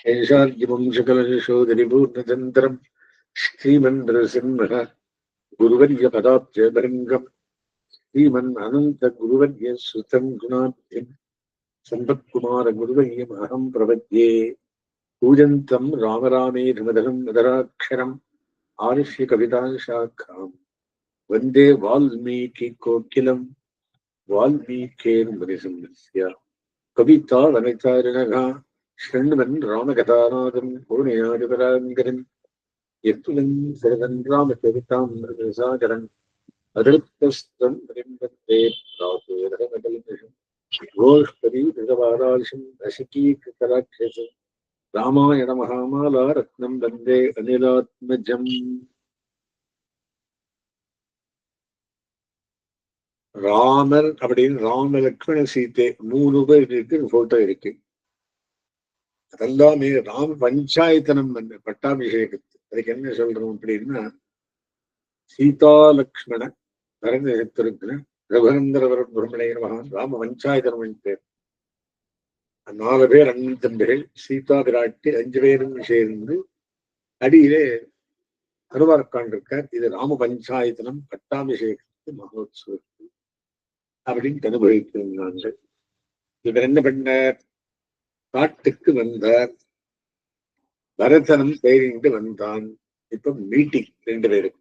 ശേഷാദ്യവംശകലശോദരിപൂർണചന്ദ്രം ശ്രീമന്ത്രസിംഹ ഗുരുവര്യപദാബ്ജഭരംഗം ശ്രീമന് അനന്തഗുരുവര്യ ശ്രുതം ഗുണാഭ്യം സമ്പത്കുമാരഗുരുവര്യം അഹം പ്രപദ്യേ പൂജന്തം രാമരാമേരുമതരം മതരാക്ഷരം ആരുഷ്യ കവിതാശാഖാം വന്ദേ വാൽമീകി കോക്കിലം വാൽമീകേർ മനുസിംഹസ്യ കവിതാ വനിതാരണ ശൃണ്വൻ രാമകഥാനാഥം പൂർണയാജപരാങ്കരൻ എത്തുലൻ ശരതൻ രാമചരിതാം മൃഗസാചരൻ അരുത്തസ്തം വന്ദേ പ്രാചേരമകലിനിഷം ഘോഷ്പരീകൃതപാരാശം രശികീകൃതരാക്ഷസം രാമായണ മഹാമാലാരത്നം വന്ദേ അനിലാത്മജം ராமர் அப்படின்னு ராம லக்ஷ்மண சீத்தை மூணு பேர் இருக்கு போட்டோ இருக்கு அதெல்லாம் ராம பஞ்சாயத்தனம் வந்து பட்டாபிஷேகத்து. அதுக்கு என்ன சொல்றோம் அப்படின்னா சீதா லக்ஷ்மண பரந்தத்திற்கு ரகுநந்தரவர பிரம்மணையர் மகான் ராம பஞ்சாயத்தனம் பேர். நாலு பேர் அண்ணன் தம்பிகள் சீதா பிராட்டி அஞ்சு பேரும் சேர்ந்து அடியிலே அனுவார் இது ராம பஞ்சாயத்தனம் பட்டாபிஷேகத்து மகோத்சவத்து அப்படின்னு அனுபவித்திருந்தாங்க இவர் என்ன பண்ணார்? காட்டுக்கு வந்தார். பரதனம் பெயரிண்டு வந்தான். இப்ப மீட்டிங் ரெண்டு பேரும்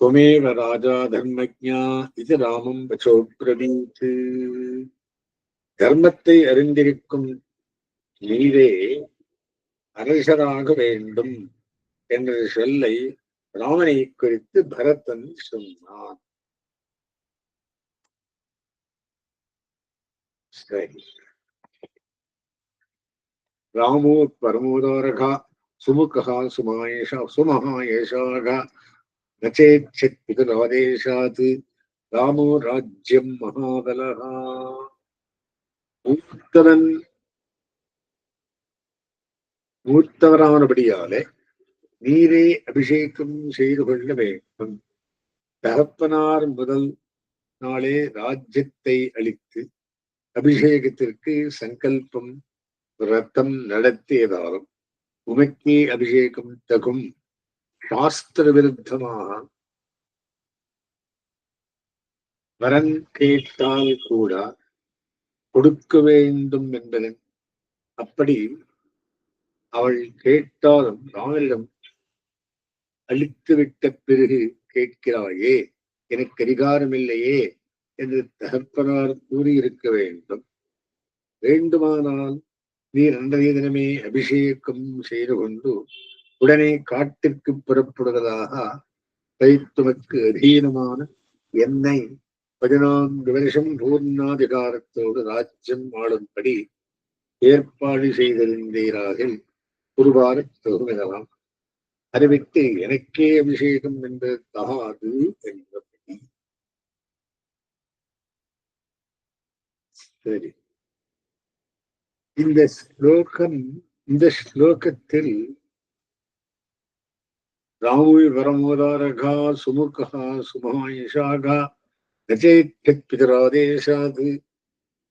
துமேவ ராஜா தர்மஜா இது ராமம் பச்சோப்ரவீத்து தர்மத்தை அறிந்திருக்கும் நீரே அரசராக வேண்டும் என்ற சொல்லை ராமனை குறித்து பரதன் சொன்னான். சரி. ராமோ பரமோதாரகா சுமுகா சுமாயேஷா சுமஹாயேஷாக நச்சேச்சத் பிதுராதேசாத் ராமோ ராஜ்யம் மகாபலகா மூத்தவன் மூத்தவரானபடியாலே நீரே அபிஷேகம் செய்து கொள்ள வேண்டும். தகப்பனார் முதல் நாளே ராஜ்யத்தை அளித்து அபிஷேகத்திற்கு சங்கல்பம் ரத்தம் நடத்தியதாலும் உமைக்கே அபிஷேகம் தகும் சாஸ்திர விருத்தமாக வரன் கேட்டால் கூட கொடுக்க வேண்டும் என்பதன் அப்படி அவள் கேட்டாலும் ராமனிடம் அழித்துவிட்ட பிறகு கேட்கிறாயே எனக்கு அதிகாரம் இல்லையே என்று தகப்பனார் கூறியிருக்க வேண்டும். வேண்டுமானால் நீர் அன்றைய தினமே அபிஷேகம் செய்து கொண்டு உடனே காட்டிற்கு புறப்படுவதாக கைத்துமக்கு அதீனமான என்னை பதினான்கு வருஷம் பூர்ணாதிகாரத்தோடு ராஜ்யம் ஆளும்படி ஏற்பாடு செய்திருந்தீராகில் குருவார தொகுமிடலாம். அறிவித்து எனக்கே அபிஷேகம் என்பது தகாது என்பபடி சரி. இந்த ஸ்லோகம் இந்த ஸ்லோகத்தில் ராமுவி வரமோதாரகா சுமுகா சுமாயிஷாகா நச்சேத் பிதராதேசாது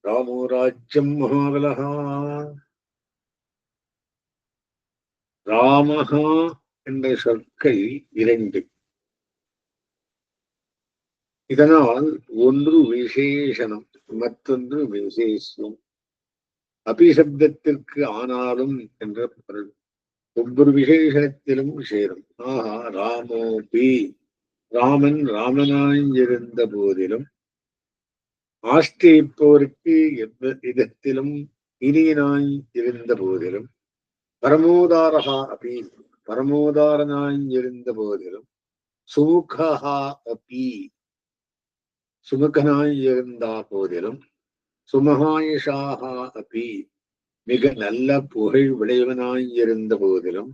ராமோ ராஜ்யம் மகாபலகா ராமஹா என்ற சொற்கள் இரண்டு. இதனால் ஒன்று விசேஷனம் மற்றொன்று விசேஷம். அபிசப்தத்திற்கு ஆனாலும் என்ற பொருள். ஒவ்வொரு விசேஷத்திலும் சேரும். ஆஹா ராமோபி ராமன் ராமனாயிருந்த போதிலும் ஆஷ்டிப்போருக்கு எவ்வ விதத்திலும் இனியனாய் இருந்த போதிலும் பரமோதாரஹா அபி. பரமோதாரனாய் இருந்த போதிலும் சுமுகா அபி. சுமுகனாய் இருந்தா போதிலும் சுமகாயுஷாகா அபி. மிக நல்ல புகழ் விளைவனாயிருந்த போதிலும்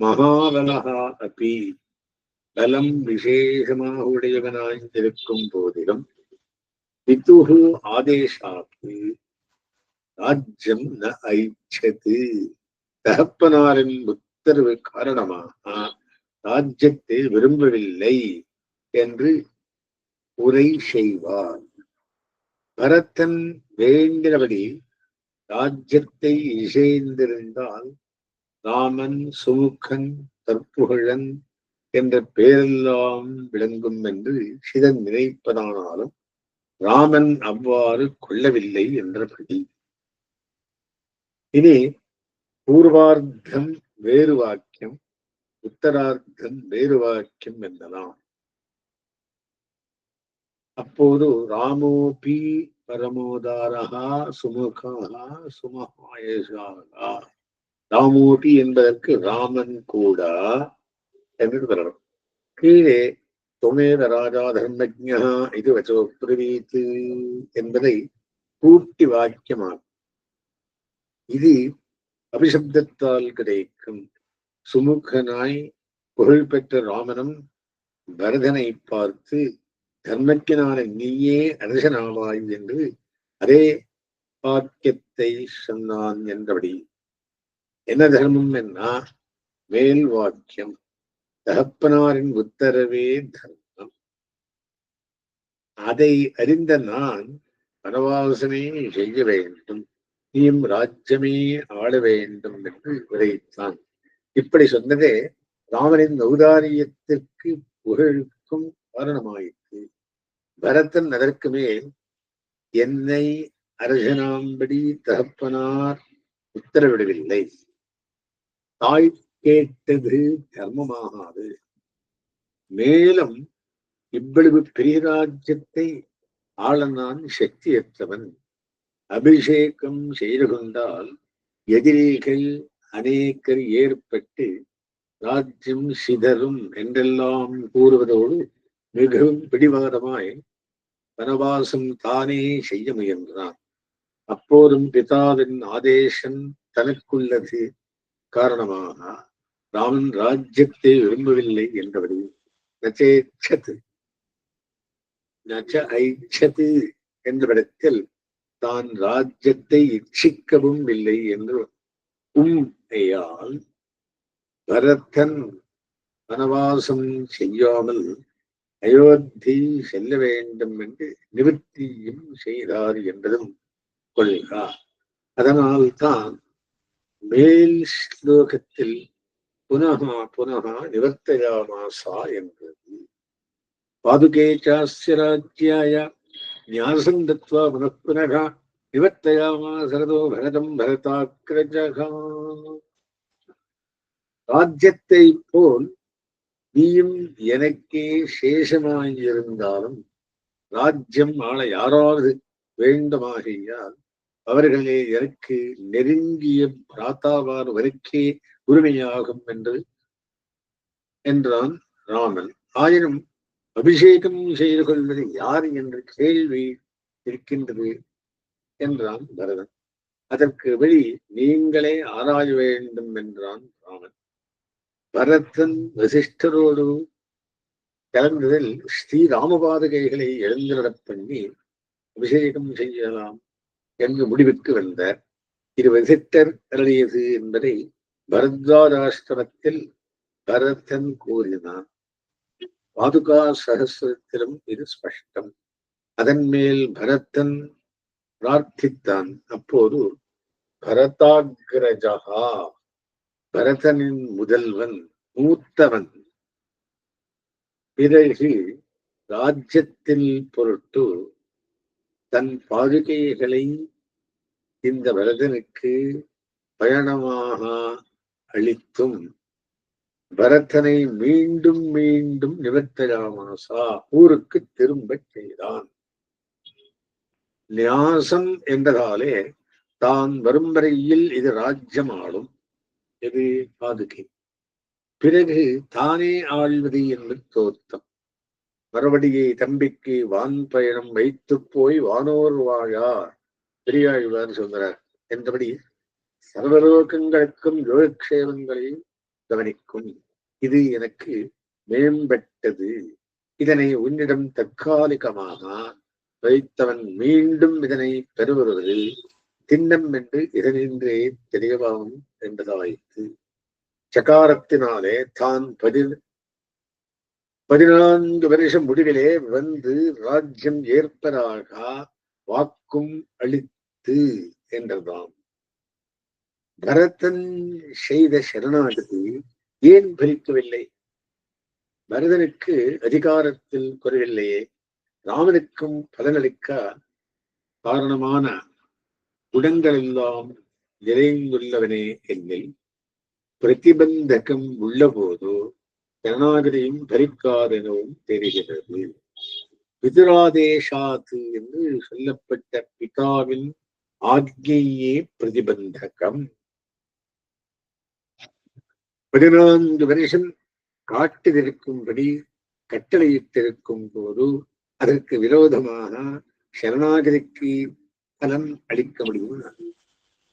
மகாபலகா அபி. பலம் விசேஷமாக உடையவனாயிருக்கும் போதிலும் பித்துகு ஆதேசாக்கு ராஜ்யம் ந ஐச்சது தகப்பனாரின் உத்தரவு காரணமாக ராஜ்யத்தை விரும்பவில்லை என்று உரை செய்வார். பரத்தன் வேண்டினபடி ராஜ்யத்தை இசைந்திருந்தால் ராமன் சுமுகன் தற்புகழன் என்ற பெயரெல்லாம் விளங்கும் என்று சிதன் நினைப்பதானாலும் ராமன் அவ்வாறு கொள்ளவில்லை என்றபடி. இனி பூர்வார்த்தம் வேறு வாக்கியம் உத்தரார்த்தம் வேறு வாக்கியம் என்பதாம். அப்போது ராமோபி பரமோதாரகா சுமுகா சுமகாயசாகா ராமோபி என்பதற்கு ராமன் கூட என்று வரணும் கீழே துமேத ராஜா தர்மஜா இது வச்சோ பிரவீத்து என்பதை கூட்டி வாக்கியமாகும். இது அபிசப்தத்தால் கிடைக்கும். சுமுகனாய் புகழ்பெற்ற ராமனும் பரதனை பார்த்து தர்மத்தினால நீயே அரசனாவாய் என்று அதே வாக்கியத்தை சொன்னான் என்றபடி. என்ன தர்மம் என்ன? மேல் வாக்கியம். தகப்பனாரின் உத்தரவே தர்மம். அதை அறிந்த நான் வனவாசமே செய்ய வேண்டும். நீயும் ராஜ்யமே ஆள வேண்டும் என்று விரைத்தான் இப்படி சொன்னதே ராமனின் ஔதாரியத்திற்கு புகழுக்கும் காரணமாயிற்று. பரதன் அதற்கு மேல் என்னை அரசனாம்படி தகப்பனார் உத்தரவிடவில்லை. தாய் கேட்டது தர்மமாகாது. மேலும் இவ்வளவு பெரிய ராஜ்யத்தை ஆள நான் சக்தியற்றவன். அபிஷேகம் செய்து கொண்டால் எதிரிகள் அநேகர் ஏற்பட்டு ராஜ்யம் சிதறும் என்றெல்லாம் கூறுவதோடு மிகவும் பிடிவாதமாய் வனவாசம் தானே செய்ய முயன்றான். அப்போதும் பிதாவின் ஆதேசம் தனக்குள்ளது. காரணமாக ராமன் ராஜ்யத்தை விரும்பவில்லை என்றபடி நச்சேச்சது நச்ச ஐச்சது என்றவிடத்தில் தான் ராஜ்யத்தை இச்சிக்கவும் இல்லை என்று உம் பரத்தன் வனவாசம் செய்யாமல் அயோத்தி செல்ல வேண்டும் என்று நிவர்த்தியும் செய்தார் என்பதும் கொள்கா. அதனால்தான் மேல் ஸ்லோகத்தில் புனகா புனகா நிவர்த்தயாமாசா என்றது பாதுகே சாஸ்ய ராஜ்யாய ஞாசம் தத்வா புனః புனகா நிவர்த்தயாமாசரதோ பரதம் பரதாக்கிரஜகா ராஜ்யத்தை போல் நீயும் எனக்கே சேஷமாயிருந்தாலும் ராஜ்யம் ஆள யாராவது வேண்டுமாகையால் அவர்களே எனக்கு நெருங்கிய பிராத்தாவார் வரைக்கே உரிமையாகும் என்று என்றான் ராமன். ஆயினும் அபிஷேகம் செய்து கொள்வது யார் என்ற கேள்வி இருக்கின்றது என்றான் பரதன். அதற்கு வழி நீங்களே ஆராய வேண்டும் என்றான் ராமன். பரதன் வசிஷ்டரோடு கலந்ததில் ஸ்ரீ ராமபாதகைகளை எழுந்திரடப் பண்ணி அபிஷேகம் செய்யலாம் என்று முடிவுக்கு வந்தார் இரு வசிஷ்டர் அருளியது என்பதை பரத்வாராஷ்டிரமத்தில் பரதன் கூறினான் பாதுகா சகசிரத்திலும் இது ஸ்பஷ்டம். அதன் மேல் பரதன் பிரார்த்தித்தான். அப்போது பரதாகிரஜகா பரதனின் முதல்வன் மூத்தவன். பிறகு ராஜ்யத்தில் பொருட்டு தன் பாதுகைகளை இந்த பரதனுக்கு பயணமாக அளித்தும் பரதனை மீண்டும் மீண்டும் நிவர்த்தராமாசா ஊருக்கு திரும்பச் செய்தான். நியாசம் என்றதாலே தான் வரும் வரையில் இது ராஜ்யம் ஆளும் எது பாதுகை பிறகு தானே ஆழ்வது என்பது தோத்தம் மறுபடியே தம்பிக்கு வான் பயணம் வைத்து போய் வானோர் வாழார் பெரியாழ்வார் சொல்கிறார். என்றபடி சர்வலோகங்களுக்கும் யோகக்ஷேமங்களை கவனிக்கும். இது எனக்கு மேம்பட்டது. இதனை உன்னிடம் தற்காலிகமாக வைத்தவன் மீண்டும் இதனை பெறுவதில் திண்ணம் என்று இதனின்றே தெரியவாகும் என்பதாயிற்று. சகாரத்தினாலே தான் பதி பதினான்கு வருஷம் முடிவிலே வந்து ராஜ்யம் ஏற்பதாக வாக்கும் அளித்து என்றதாம் பரதன் செய்த சரணாகதி ஏன் பலிக்கவில்லை? பரதனுக்கு அதிகாரத்தில் குறைவில்லையே. ராமனுக்கும் பலனளிக்க காரணமான குணங்கள் எல்லாம் நிறைந்துள்ளவனே என்னில். பிரதிபந்தகம் உள்ள போதோ ஜனநாகரியும் தெரிகிறது. பிதுராதேசாத்து என்று சொல்லப்பட்ட பிதாவின் ஆக்ஞையே பிரதிபந்தகம். பதினான்கு வருஷம் காட்டிலிருக்கும்படி கட்டளையிட்டிருக்கும் போது அதற்கு விரோதமாக சரணாகதிக்கு பலன் அளிக்க முடியும்?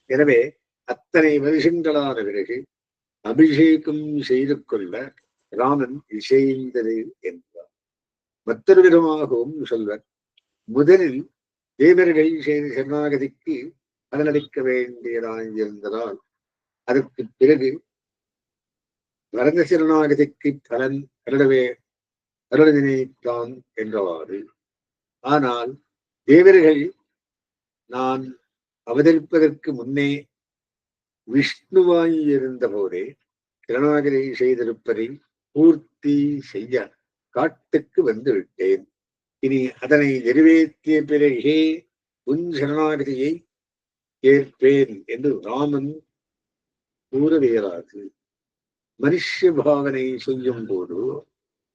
எனவே அத்தனை வருஷங்களான பிறகு அபிஷேகம் செய்து கொள்ள ராமன் இசைந்தது என்றார் மற்றொரு விதமாகவும் சொல்வர் முதலில் தேவர்கள் செய்த சரணாகதிக்கு பலனளிக்க வேண்டியதாயிருந்ததால் அதற்கு பிறகு பரத சரணாகதிக்கு பலன் அருளவே அருளதினைத்தான் என்றவாறு. ஆனால் தேவர்கள் நான் அவதரிப்பதற்கு முன்னே விஷ்ணுவாய் இருந்த போதே சரணாகதி செய்திருப்பதை பூர்த்தி செய்ய காட்டுக்கு வந்து விட்டேன் இனி அதனை நிறைவேற்றிய பிறகே உன் சரணாகதியை ஏற்பேன் என்று ராமன் கூறவேறாது. மனுஷ பாவனை செய்யும் போது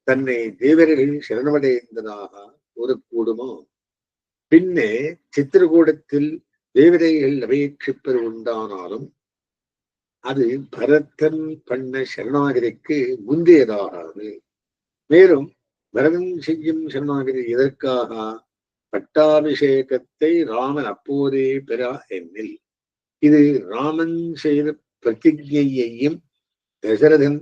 தன்னை தேவர்கள் சரணமடைந்ததாக கூறக்கூடுமோ? பின்னே சித்திரகூடத்தில் தேவதைகள் அபேட்சிப்பது உண்டானாலும் அது பரதன் பண்ண சரணாகிரிக்கு முந்தையதாகாது. மேலும் பரதன் செய்யும் சரணாகிரி எதற்காக? பட்டாபிஷேகத்தை ராமன் அப்போதே பெறா என்னில் இது ராமன் செய்த பிரதிஜையையும் தசரதன்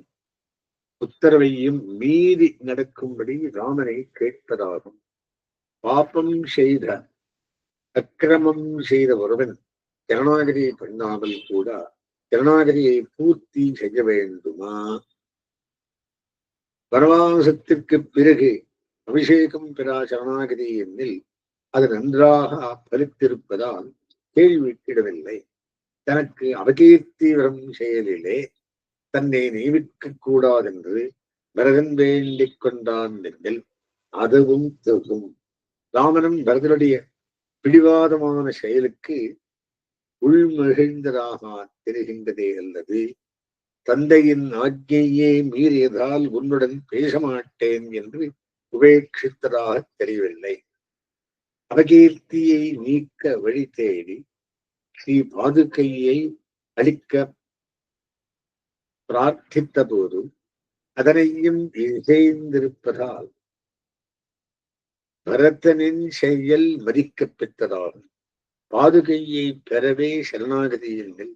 உத்தரவையும் மீறி நடக்கும்படி ராமனை கேட்பதாகும். பாப்பம் செய்த அக்கிரமம் செய்த ஒருவன் ஜனநாயகத்தை பண்ணாமல் கூட ஜனநாயகதியை பூர்த்தி செய்ய வேண்டுமா? வனவாசத்திற்கு பிறகு அபிஷேகம் பெறா சரணாகதி என்னில் அது நன்றாக பலித்திருப்பதால் கேள்விக்கிடவில்லை தனக்கு அபகீர்த்தி வரும் செயலிலே தன்னை நியமிக்க கூடாதென்று பரதன் வேண்டிக் கொண்டான் என்னில் அதுவும் தகும் ராமனும் பரதனுடைய பிடிவாதமான செயலுக்கு உள்மகிழ்ந்ததாக தெரிகின்றதே அல்லது தந்தையின் ஆஜ்ஞையே மீறியதால் உன்னுடன் பேச மாட்டேன் என்று உபேட்சித்ததாக தெரியவில்லை. அபகீர்த்தியை நீக்க வழி தேடி ஸ்ரீ பாதுகையை அளிக்க பிரார்த்தித்த போது அதனையும் இசைந்திருப்பதால் பரதனின் செயல் மதிக்கப் பெற்றதாகும். பாதுகையை பெறவே சரணாகதியுங்கள்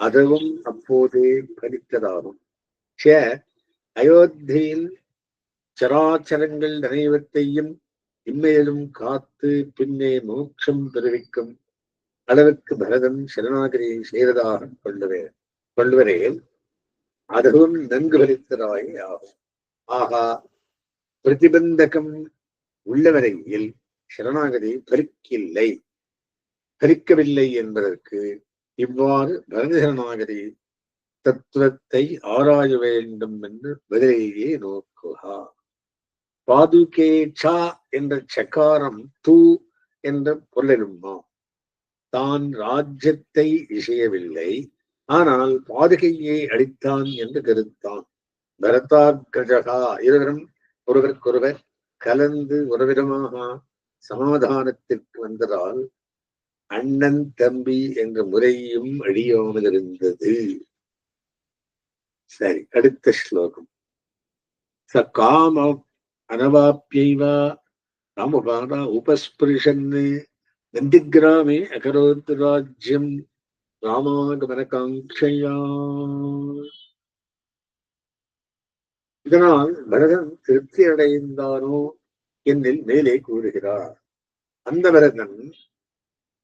அதுவும் அப்போதே பலித்ததாகும். ச அயோத்தியில் சராச்சரங்கள் அனைவத்தையும் இம்மையிலும் காத்து பின்னே மோட்சம் பெருவிக்கும் அளவுக்கு பரதன் சரணாகதியை செய்ததாக கொள்ளுவே கொள்வரேல் அதுவும் நன்கு பலித்ததாய் ஆகும். ஆகா பிரதிபந்தகம் உள்ளவரையில் சரணாகதி பலிக்கில்லை பலிக்கவில்லை என்பதற்கு இவ்வாறு பரத சரணாகதி தத்துவத்தை ஆராய வேண்டும் என்று பதிலேயே நோக்குகா. பாதுகே சா என்ற சக்காரம் தூ என்ற பொருளிலுமா? தான் ராஜ்யத்தை இசையவில்லை. ஆனால் பாதுகையை அடித்தான் என்று கருத்தான். பரதாகிரஜகா இருவரும் ஒருவருக்கொருவர் கலந்து ஒரு விதமாக சமாதானத்திற்கு வந்ததால் அண்ணன் தம்பி என்ற முறையும் அழியாமல் இருந்தது சரி அடுத்த ஸ்லோகம். ச காம அனவாப்பியைவா ராமபாண உபஸ்பிருஷன்னு நந்திகிராமே அகரோத் ராஜ்யம் ராமாகமனகாங்கையா இதனால் பரதன் திருப்தி அடைந்தானோ என்னில் மேலே கூறுகிறார். அந்த பரதன்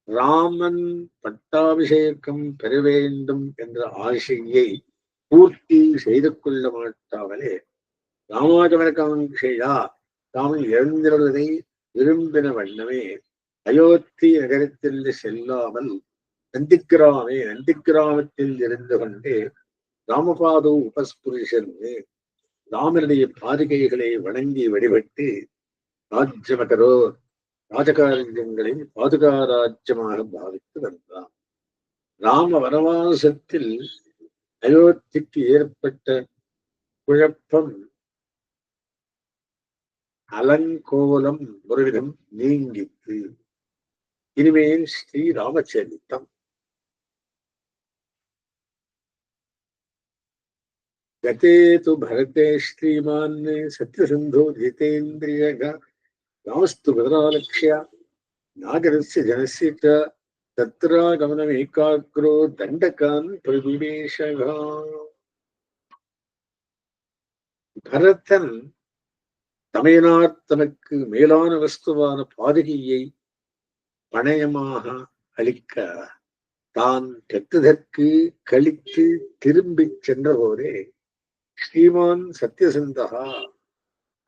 ராமன் பட்டாபிஷேகம் பெற வேண்டும் என்ற ஆசையை பூர்த்தி செய்து கொள்ள மாட்டாமலே ராமாஜமனகாங்கையா தாம் இழந்திருந்ததை விரும்பின வண்ணமே அயோத்தி நகரத்தில் செல்லாமல் நந்திக்கிராமே நந்திக்கிராமத்தில் இருந்து கொண்டு ராமபாது உபஸ்புருஷன் ராமனுடைய பாதுகைகளை வணங்கி வழிபட்டு ராஜ்யமகரோ ராஜகாரியங்களை பாதுகா ராஜ்யமாக பாவித்து வந்தார் ராம வனவாசத்தில் அயோத்திக்கு ஏற்பட்ட குழப்பம் அலங்கோலம் ஒருவிதம் நீங்கித்து இனிமேல் ஸ்ரீ ராமச்சரித்தம் गते तु भरते श्रीमान् सत्यसन्धो जितेन्द्रियः रामस्तु बदरालक्ष्य नागरस्य जनस्य च तत्रागमनमेकाग्रो दण्डकान् प्रविवेशः பரதன் தமையனார் தனக்கு மேலான வஸ்துவான பாதகியை பணயமாக அளிக்க தான் பெற்றதற்கு கழித்து திரும்பிச் சென்றபோதே ஸ்ரீமான் சத்யசந்தகா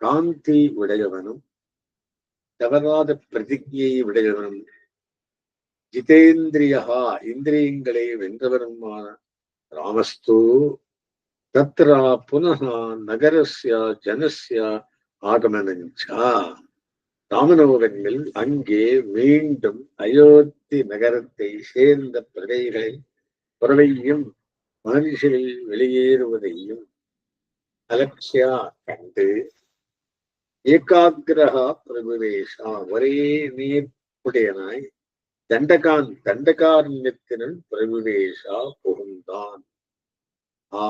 காந்தி உடையவனும் தவறாத பிரதிஜையை உடையவனும் ஜிதேந்திரியா இந்திரியங்களை வென்றவனுமான ராமஸ்து தத்ரா புனः நகரஸ்ய ஜனஸ்ய ஆகமனஞ்ச. ராமனோகங்கள் அங்கே மீண்டும் அயோத்தி நகரத்தை சேர்ந்த பிரதைகளை புறவையும் மனுஷர்கள் வெளியேறுவதையும் அலட்சியா கண்டு ஏகாகிரகா பிரபுவேஷா ஒரே நீர்ப்புடையனாய் தண்டகான் தண்டகாரண்யத்தினன் பிரபுவேஷா புகுந்தான். ஆ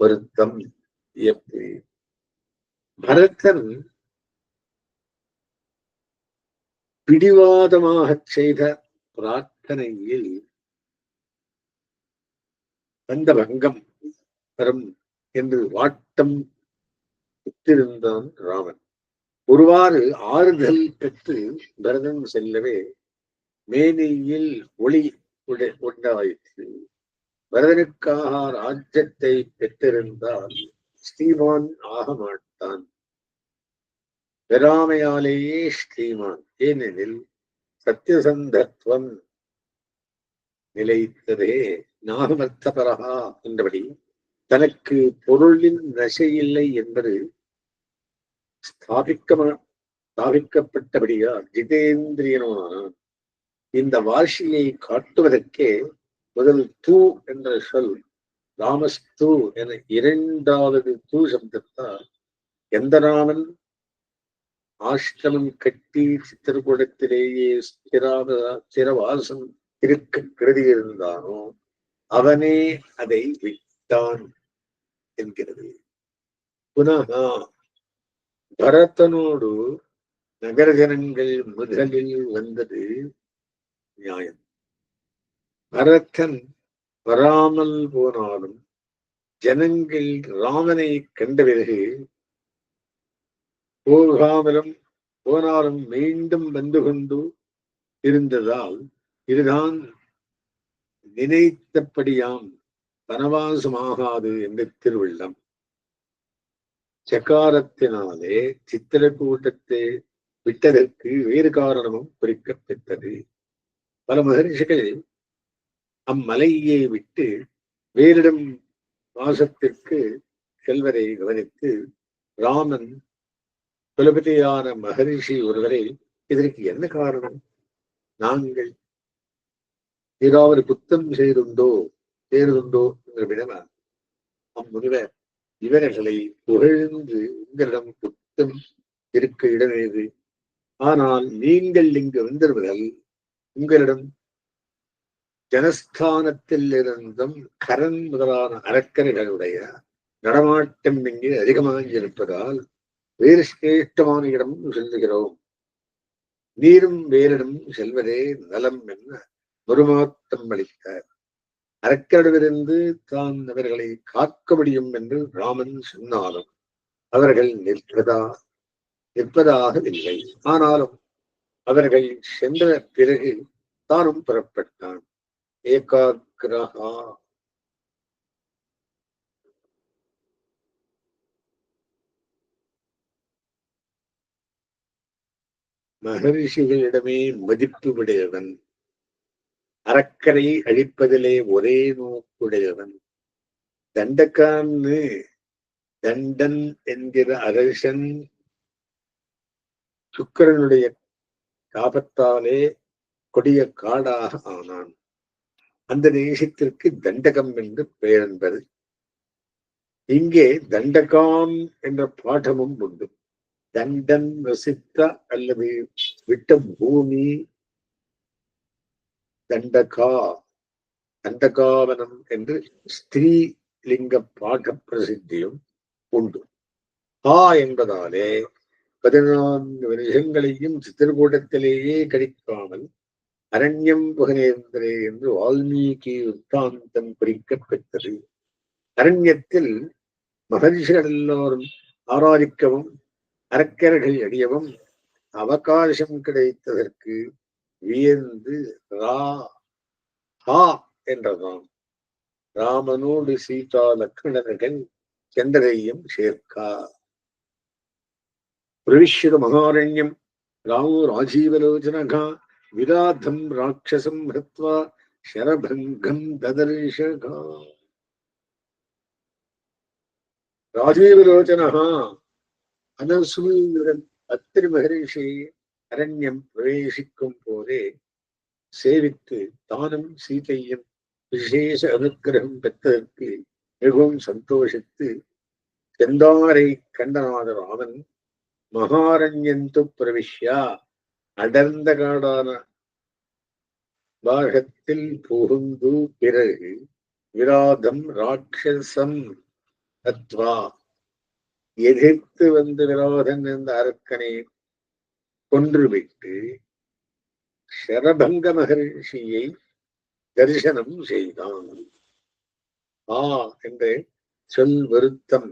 வருத்தம் எப்படி பரதன் பிடிவாதமாக செய்த பிரார்த்தனையில் வந்த பங்கம் பெறும் என்று வாட் வாட்டம் பெற்றிருந்தான் ராமன். ஒருவாறு ஆறுதல் பெற்று பரதன் செல்லவே மேனியில் ஒளி உண்டாயிற்று பரதனுக்காக ராஜ்யத்தை பெற்றிருந்தால் ஸ்ரீமான் ஆக மாட்டான். பெறாமையாலேயே ஸ்ரீமான் ஏனெனில் சத்தியசந்தத்துவம் நிலைத்ததே நாகமர்த்தபரகா என்றபடி தனக்கு பொருளின் நசையில்லை என்பது ஸ்தாபிக்க ஸ்தாபிக்கப்பட்டபடியா ஜிதேந்திரியனான இந்த வாசியை காட்டுவதற்கே முதல் தூ என்ற சொல் ராமஸ்து என இரண்டாவது தூ சப்தத்தால் எந்த ராமன் ஆஷ்டமம் கட்டி சித்திரக்கூடத்திலேயே ஸ்திராவ ஸ்திரவாசம் இருக்க கருதியிருந்தானோ அவனே அதை விட்டான். என்கிறது. புனக பரத்தனோடு நகர ஜனங்கள் முதலில் வந்தது நியாயம். பரத்தன் வராமல் போனாலும் ஜனங்கள் ராமனை கண்ட பிறகு போகாமலும் போனாலும் மீண்டும் வந்து கொண்டு இருந்ததால் இதுதான் நினைத்தபடியாம் வனவாசமாகாது என்று திருவிழம் சக்காரத்தினாலே சித்திரக்கூட்டத்தை விட்டதற்கு வேறு காரணமும் குறிக்கப்பெற்றது பல மகர்ஷிகள் அம்மலையை விட்டு வேறிடம் வாசத்திற்கு செல்வதை கவனித்து ராமன் குலபதியான மகரிஷி ஒருவரை இதற்கு என்ன காரணம்? நாங்கள் ஏதாவது குத்தம் செய்துண்டோ? செய்துண்டோ என்று விடவ அம்முனிவர் இவர்களை புகழ்ந்து உங்களிடம் குத்தம் இருக்க இடமேது. ஆனால் நீங்கள் இங்கு வந்திருவதால் உங்களிடம் ஜனஸ்தானத்தில் இருந்தும் கரண் முதலான அரக்கரைகளுடைய நடமாட்டம் இங்கே அதிகமாக இருப்பதால் வேறு சிரேஷ்டமான இடம் செல்லுகிறோம். நீரும் வேறிடம் செல்வதே நலம் என்ன மறுமாத்தம் அளித்தார். அரக்கரிடமிருந்து தான் அவர்களை காக்க முடியும் என்று ராமன் சொன்னாலும் அவர்கள் நிற்பதா நிற்பதாகவில்லை ஆனாலும் அவர்கள் சென்ற பிறகு தானும் புறப்பட்டான். ஏகாகிரகா மகரிஷிகளிடமே மதிப்பு உடையவன். அறக்கரை அழிப்பதிலே ஒரே நோக்குடையவன். தண்டக்கான்னு தண்டன் என்கிற அரசன் சுக்கரனுடைய தாபத்தாலே கொடிய காடாக ஆனான். அந்த தேசத்திற்கு தண்டகம் என்று பெயர் என்பது இங்கே தண்டகாம் என்ற பாடமும் உண்டு. தண்டன் வசித்த அல்லது விட்ட பூமி தண்டகா தண்டகாவனம் என்று ஸ்திரீலிங்க பாட பிரசித்தியும் உண்டு. ஆ என்பதாலே பதினான்கு வருஷங்களையும் சித்திரகூடத்திலேயே கழிக்காமல் அரண்யம் புகனேந்திரே என்று வால்மீகி உத்தாந்தம் குறிக்கப்பெற்றது. அரண்யத்தில் மகர்ஷிகள் எல்லோரும் ஆராதிக்கவும் அரக்கர்கள் அடியவும் அவகாசம் கிடைத்ததற்கு வியந்து ரா ஹா என்றதாம் ராமனோடு சீதா லக்ஷ்மணர்கள் சந்திரையும் சேர்க்கா. பிரவிஷ்யத மகாரண்யம் ராமோ ராஜீவலோச்சனகா விராதம் ராட்சசம் ஹிருத்வா ஷரபங்கம் ததர்ஷகா. ராஜீவலோச்சனகா அனசுமியுடன் அத்திரி மகரிஷி அரண்யம் பிரவேசிக்கும் போதே சேவித்து தானும் சீதையும் விசேஷ அனுக்கிரகம் பெற்றதற்கு மிகவும் சந்தோஷித்து செந்தாரை கண்டநாத ராமன் மகாரண்யந்து பிரவிஷ்யா அடர்ந்த காடான பாகத்தில் புகுந்து பிறகு விராதம் ராட்சசம் தத்வா. எதிர்த்து வந்து விரோதன் என்ற அரக்கனை கொன்றுவிட்டு ஷரபங்க மகர்ஷியை தரிசனம் செய்தான். ஆ என்ற சொல் வருத்தம்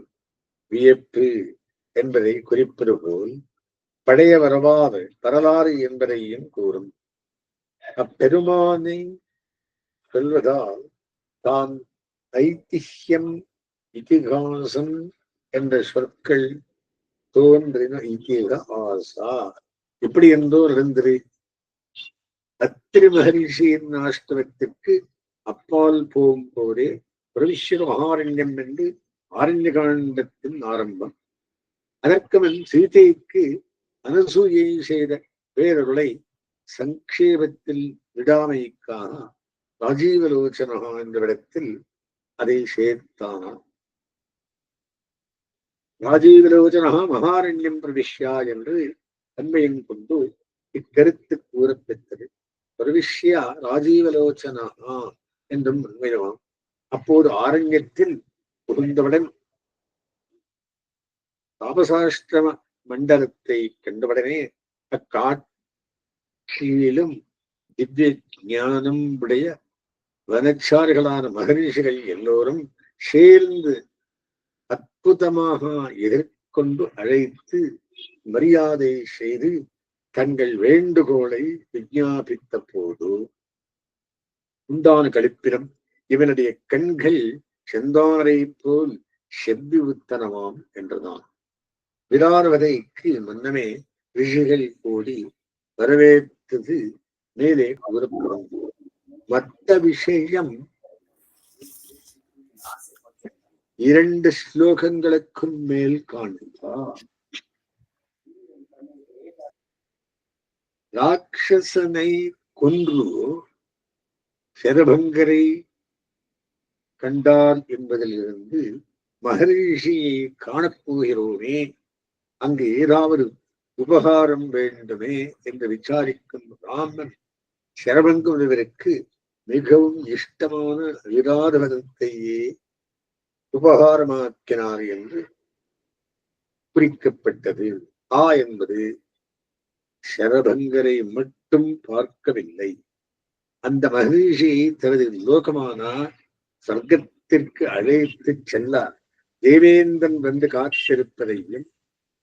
வியப்பு என்பதை குறிப்பது போல் படைய வரவாறு வரலாறு என்பதையும் கூறும். அப்பெருமானை சொல்வதால் தான் ஐதிஹ்யம் இதிகாசம் என்ற சொற்கள் தோன்றின இதிகாசா எப்படி இருந்தோ இருந்தது அத்திரி மகரிஷியின் ஆஷ்டவத்திற்கு அப்பால் போகும்போதே பிரவிஷ்ய மகாரண்யம் என்று ஆரண்ய காண்டத்தின் ஆரம்பம். அதற்கவன் சீதைக்கு அனசூயை செய்த பேரருளை சங்கேபத்தில் விடாமைக்காக ராஜீவலோச்சனகா என்றவிடத்தில் அதை சேர்த்தானா? ராஜீவலோச்சனகா மகாரண்யம் பிரவிஷ்யா என்று தன்மையும் கொண்டு இக்கருத்து கூறப்பெற்றது. பரவிஷ்யா ராஜீவலோச்சனா என்றும் உண்மையாம் அப்போது ஆரண்யத்தில் புகுந்தவுடன் தாபசாஷ்டிரம மண்டலத்தை கண்டவுடனே அக்காட்சியிலும் திவ்ய ஞானம் உடைய வனச்சார்களான மகரிஷிகள் எல்லோரும் சேர்ந்து அற்புதமாக கொண்டு அழைத்து மரியாதை செய்து தங்கள் வேண்டுகோளை விஞ்ஞாபித்த போது உண்டான கழிப்பிடம் இவனுடைய கண்கள் செந்தாரை போல் செவ்வி உத்தனமாம் என்றுதான். விரார்வதைக்கு முன்னமே ரிஷிகள் கூடி வரவேற்றது மேலே கூறப்படும். மற்ற விஷயம் இரண்டு ஸ்லோகங்களுக்கும் மேல் காண்பார் ராட்சசனை கொன்று சரபங்கரை கண்டார் என்பதிலிருந்து மகரிஷியை காணப்போகிறோமே அங்கு ஏதாவது உபகாரம் வேண்டுமே என்று விசாரிக்கும் ராமன் சரபங்க மிகவும் இஷ்டமான விராதவதத்தையே உபகாரமாக்கினார் என்று குறிக்கப்பட்டது. ஆ என்பது சரபங்கரை மட்டும் பார்க்கவில்லை. அந்த மகிழ்ச்சியை தனது லோகமானா சர்க்கத்திற்கு அழைத்து செல்ல தேவேந்திரன் வந்து காத்திருப்பதையும்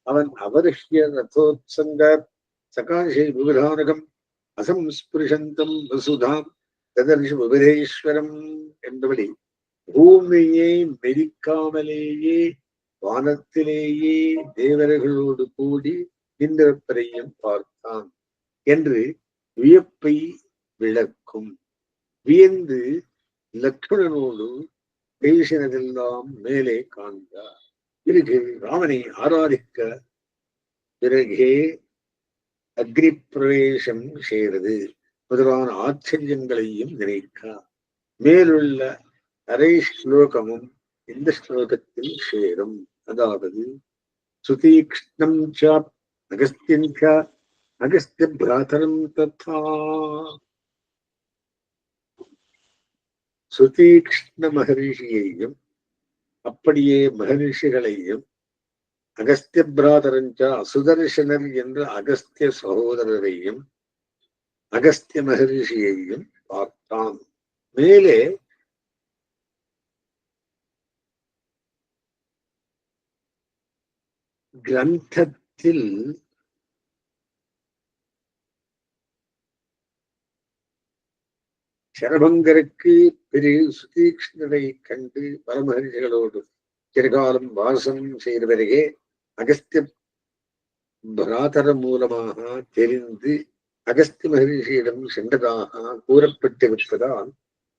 அவன் அவருஷ்ய ரதோத்சங்க சகாசை விபுதானகம் அசம்ஸ்பிருஷந்தம் வசுதாம் ததர்ஷ விபதேஸ்வரம் என்பபடி பூமியை மெரிக்காமலேயே வானத்திலேயே தேவர்களோடு கூடி நின்றிருப்பதையும் பார்த்தான் என்று வியப்பை விளக்கும். வியந்து லக்ஷ்மணனோடு பேசினதெல்லாம் மேலே காண்கிறார். பிறகு ராமனை ஆராதிக்க பிறகே அக்னி பிரவேசம் செய்கிறது. முதலான ஆச்சரியங்களையும் நினைக்க மேலுள்ள அரை ஸ்லோகமும் இந்த ஸ்லோகத்தில் சேரும். அதாவது சுதீக்ஷ்ணம் ச அகஸ்திய அகஸ்திய பிராதரம் ததா. சுதீக்ஷ்ண மகரிஷியையும் அப்படியே மகரிஷிகளையும் அகஸ்திய பிராதரஞ்ச அசுதர்சனர் என்ற அகஸ்திய சகோதரரையும் அகஸ்திய மகரிஷியையும் பார்த்தான். மேலே கிரந்தத்தில் சரபங்கருக்கு பெரிய சுதீக்ஷ்ணரை கண்டு பரமஹரிஷிகளோடு சிறுகாலம் வாசம் செய்த அகஸ்திய பிராதர மூலமாக தெரிந்து அகஸ்தி மகரிஷியிடம் சென்றதாக கூறப்பட்டிருப்பதால்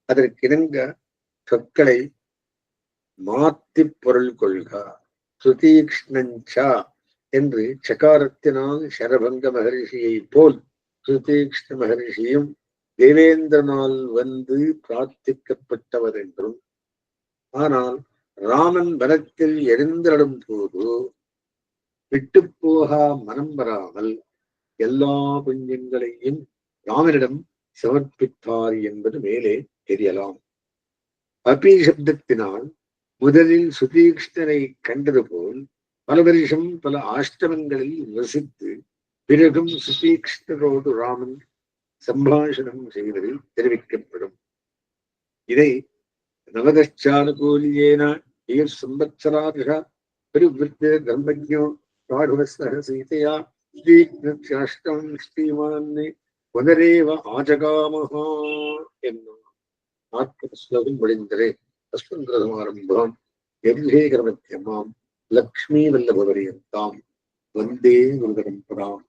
அதற்கிணங்க சொற்களை மாத்தி பொருள் கொள்க. சுதீக்ஷ்ணஞ்சா என்று சகாரத்தினால் சரபங்க மகரிஷியைப் போல் சுதீக்ஷ்ண மகரிஷியும் தேவேந்திரனால் வந்து பிரார்த்திக்கப்பட்டவர் என்றும் ஆனால் ராமன் பலத்தில் எழுந்தடும் போது விட்டு போகா மனம் வராமல் எல்லா புண்ணியங்களையும் ராமனிடம் சமர்ப்பித்தார் என்பது மேலே தெரியலாம். அபி சப்தத்தினால் முதலில் சுதீக்ஷ்ணரை கண்டது போல் பல வருஷம் பல ஆஷ்டமங்களில் வசித்து பிறகும் சுதீக்ஷ்ணரோடு ராமன் சம்பாஷணம் செய்வதில் தெரிவிக்கப்படும். இதை நவதச்சானுகூலியேன ஈர் சம்பத்சராதிக பரிவிருத்த தர்மஜோ ராഘவஸ்தக சீதையா ஸ்ரீகிருஷ்ணம் ஸ்ரீமான் புனரேவ ஆஜகாமஹா என்னும் ஆத்மஸ்லோகம் ஆத்ம ஸ்லோகம் முடிந்தரே அஸ்மந்திரசமாரம்பம் எவ்வேகரமத்தியமாம் லக்ஷ்மீ வல்லபவரியந்தாம் வந்தே குருதரம்பராம்.